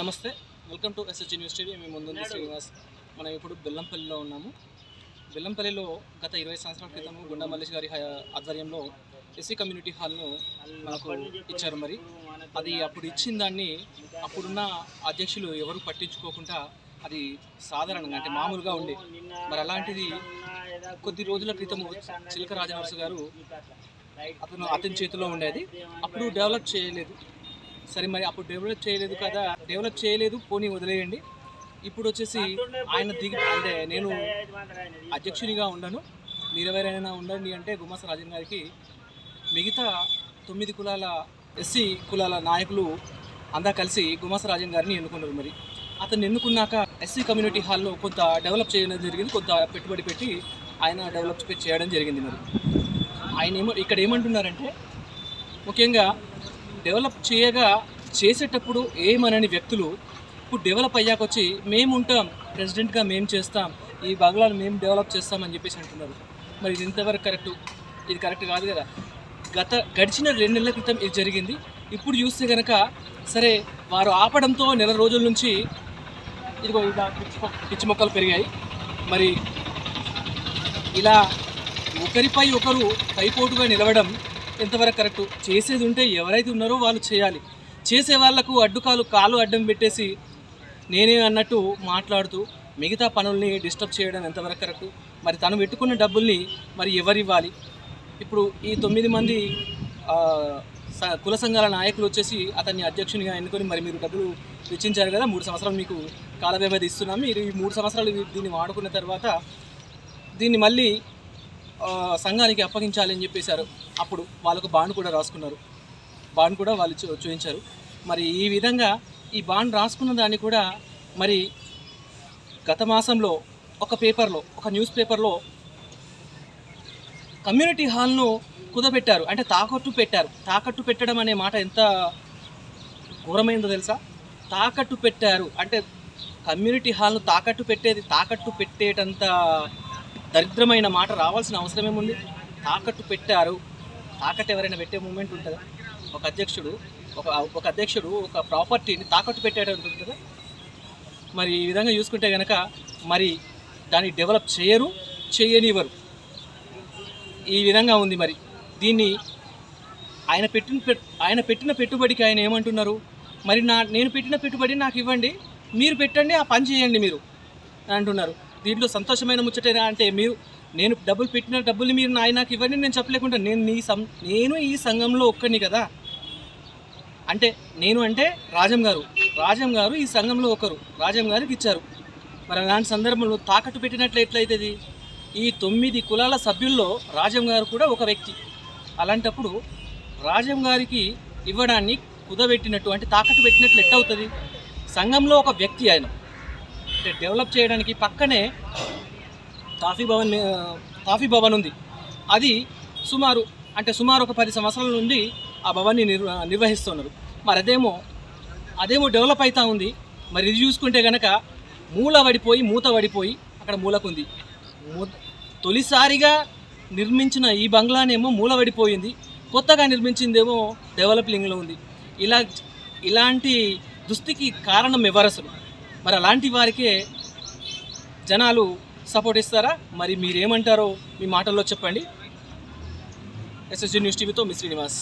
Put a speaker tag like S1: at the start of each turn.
S1: నమస్తే welcome to news TV మేము ముందుంది శ్రీనివాస్. మనం ఇప్పుడు బెల్లంపల్లిలో ఉన్నాము. బెల్లంపల్లిలో గత ఇరవై సంవత్సరాల క్రితం గుండా మల్లేష్ గారి ఆధ్వర్యంలో ఎస్సీ కమ్యూనిటీ హాల్ను మనకు ఇచ్చారు మరి. అది అప్పుడు ఇచ్చిన దాన్ని అప్పుడున్న అధ్యక్షులు ఎవరు పట్టించుకోకుండా అది సాధారణంగా అంటే మామూలుగా ఉండే. మరి అలాంటిది కొద్ది రోజుల క్రితము చిలక రాజనరసు గారు అతను అతని చేతిలో ఉండేది. అప్పుడు డెవలప్ చేయలేదు. సరే మరి అప్పుడు డెవలప్ చేయలేదు కదా. డెవలప్ చేయలేదు పోనీ వదిలేయండి. ఇప్పుడు వచ్చేసి ఆయన దిగి అంటే నేను అధ్యక్షునిగా ఉండను. మీరెవరైనా ఉండండి అంటే గుమ్మస రాజన్ గారికి మిగతా తొమ్మిది కులాల ఎస్సీ కులాల నాయకులు అందా కలిసి గుమ్మస రాజన్ గారిని ఎన్నుకున్నారు మరి. అతను ఎన్నుకున్నాక ఎస్సీ కమ్యూనిటీ హాల్లో కొంత డెవలప్ చేయడం జరిగింది కొంత పెట్టుబడి పెట్టి ఆయన డెవలప్ చేయడం జరిగింది మరి. ఆయన ఏమో ఇక్కడ ఏమంటున్నారంటే ముఖ్యంగా డెవలప్ చేయగా చేసేటప్పుడు ఏమనని వ్యక్తులు ఇప్పుడు డెవలప్ అయ్యాక వచ్చి మేము ఉంటాం ప్రెసిడెంట్గా మేము చేస్తాం ఈ బంగ్లాను మేము డెవలప్ చేస్తామని చెప్పేసి అంటున్నారు. మరి ఇది ఇంతవరకు కరెక్ట్? ఇది కరెక్ట్ కాదు కదా? గత గడిచిన రెండు నెలల క్రితం ఇది జరిగింది. ఇప్పుడు చూస్తే కనుక సరే వారు ఆపడంతో నెల రోజుల నుంచి ఇదిగో ఇలా పిచ్చి పిచ్చి మొక్కలు పెరిగాయి. మరి ఇలా ఒకరిపై ఒకరు పైపోటుగా నిలవడం ఎంతవరకు కరెక్ట్? చేసేది ఉంటే ఎవరైతే ఉన్నారో వాళ్ళు చేయాలి. చేసే వాళ్ళకు అడ్డుకాలు కాలు అడ్డం పెట్టేసి నేనే అన్నట్టు మాట్లాడుతూ మిగతా పనుల్ని డిస్టర్బ్ చేయడం ఎంతవరకు కరెక్ట్? మరి తను పెట్టుకున్న డబ్బుల్ని మరి ఎవరివ్వాలి? ఇప్పుడు ఈ తొమ్మిది మంది స- కుల సంఘాల నాయకులు వచ్చేసి అతన్ని అధ్యక్షునిగా ఎన్నుకొని మరి మీరు డబ్బులు వెచ్చించారు కదా మూడు సంవత్సరాలు మీకు కాల వ్యవధి ఇస్తున్నాం. మీరు ఈ మూడు సంవత్సరాలు దీన్ని వాడుకున్న తర్వాత దీన్ని మళ్ళీ సంఘానికి అప్పగించాలని చెప్పేశారు. అప్పుడు వాళ్ళకు బాండ్ కూడా రాసుకున్నారు. బాండ్ కూడా వాళ్ళు చూ- చూపించారు మరి ఈ విధంగా ఈ బాండ్ రాసుకున్న దాన్ని కూడా మరి గత మాసంలో ఒక పేపర్లో ఒక న్యూస్ పేపర్లో కమ్యూనిటీ హాల్ను కుదబెట్టారు. అంటే తాకట్టు పెట్టారు. తాకట్టు పెట్టడం అనే మాట ఎంత ఘోరమైందో తెలుసా? తాకట్టు పెట్టారు. అంటే కమ్యూనిటీ హాల్ను తాకట్టు పెట్టేది తాకట్టు పెట్టేటంత దరిద్రమైన మాట రావాల్సిన అవసరం ఏముంది తాకట్టు పెట్టారు. తాకట్టు ఎవరైనా పెట్టే మూమెంట్ ఉంటుందా? ఒక అధ్యక్షుడు ఒక ఒక అధ్యక్షుడు ఒక ప్రాపర్టీని తాకట్టు పెట్టేటట్టు ఉంటుందా? మరి ఈ విధంగా చూసుకుంటే కనుక మరి దాన్ని డెవలప్ చేయరు చేయనివ్వరు. ఈ విధంగా ఉంది మరి. దీన్ని ఆయన పెట్టిన ఆయన పెట్టిన పెట్టుబడికి ఆయన ఏమంటున్నారు? మరి నా నేను పెట్టిన పెట్టుబడి నాకు ఇవ్వండి మీరు పెట్టండి ఆ పని చేయండి మీరు అని అంటున్నారు. దీంట్లో సంతోషమైన ముచ్చటేనా అంటే మీరు నేను డబ్బులు పెట్టిన డబ్బులు మీరు నాయనకి నాకు ఇవ్వండి నేను చెప్పలేకుండా నేను నీ సం నేను ఈ సంఘంలో ఒక్కని కదా? అంటే నేను అంటే రాజం గారు. రాజం గారు ఈ సంఘంలో ఒకరు. రాజం గారికి ఇచ్చారు. మరి అలాంటి సందర్భంలో తాకట్టు పెట్టినట్లు ఎట్లయితుంది? ఈ తొమ్మిది కులాల సభ్యుల్లో రాజం గారు కూడా ఒక వ్యక్తి. అలాంటప్పుడు రాజం గారికి ఇవ్వడాన్ని కుదబెట్టినట్టు అంటే తాకట్టు పెట్టినట్లు ఎట్టవుతుంది సంఘంలో ఒక వ్యక్తి ఆయన. అంటే డెవలప్ చేయడానికి పక్కనే కాఫీ భవన్ కాఫీ భవన్ ఉంది. అది సుమారు అంటే సుమారు ఒక పది సంవత్సరాల నుండి ఆ భవన్ని నిర్వ నిర్వహిస్తున్నారు. మరి అదేమో అదేమో డెవలప్ అవుతూ ఉంది. మరి ఇది చూసుకుంటే కనుక మూల పడిపోయి మూత పడిపోయి అక్కడ మూలకుంది. మూ- తొలిసారిగా నిర్మించిన ఈ బంగ్లానేమో మూల పడిపోయింది కొత్తగా నిర్మించిందేమో డెవలపింగ్లో ఉంది. ఇలా ఇలాంటి దుస్థితికి కారణం ఎవరు అసలు? మరి అలాంటి వారికే జనాలు సపోర్ట్ ఇస్తారా? మరి మీరేమంటారో మీ మాటల్లో చెప్పండి. ఎస్ఎస్జీ న్యూస్ టీవీతో మీ శ్రీనివాస్.